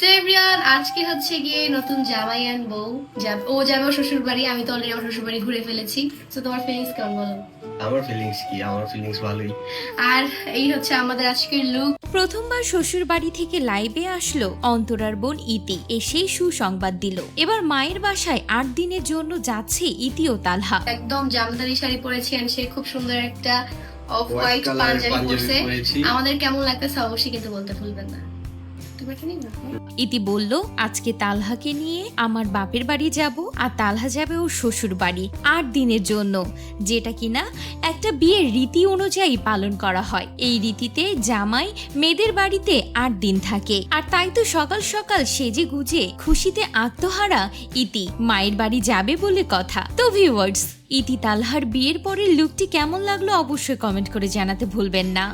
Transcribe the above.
সেভরিয়ান আজকে হচ্ছে গিয়ে নতুন জামাই আন বউ ও যাবে শ্বশুর বাড়ি আমি তো অলরেডি আমার শ্বশুর বাড়ি ঘুরে ফেলেছি। তো তোমার ফিলিংস কেমন বলো? আমার ফিলিংস কি? আমার ফিলিংস ভালোই। আর এই হচ্ছে আমাদের আজকের লুক প্রথমবার শ্বশুর বাড়ি থেকে লাইভে আসলো অন্তরার বোন ইতি। এসেই সুসংবাদ দিল। এবার মায়ের বাসায় আট দিনের জন্য যাচ্ছে ইতি ও তালহা। একদম জামদানি শাড়ি পরেছি and সে খুব সুন্দর একটা অফ হোয়াইট পাঞ্জাবি পরছে। আমাদের কেমন লাগতেছে অবশ্যই কিন্তু বলতে ভুলবেন না? ইতি বলল, আজকে তালহাকে নিয়ে আমার বাপের বাড়ি যাব, আর তালহা যাবে ওর শ্বশুর বাড়ি আট দিনের জন্য। যেটা কিনা একটা বিয়ের রীতি অনুযায়ী পালন করা হয়। এই রীতিতে জামাই মেয়েদের বাড়িতে আট দিন থাকে। আর তাই তো সকাল সকাল সেজে গুজে খুশিতে আত্মহারা ইতি। মায়ের বাড়ি যাবে বলে কথা। তো ভিউয়ার্স ইতি তালহার বিয়ের পরের লুকটি কেমন লাগল অবশ্যই কমেন্ট করে জানাতে ভুলবেন না।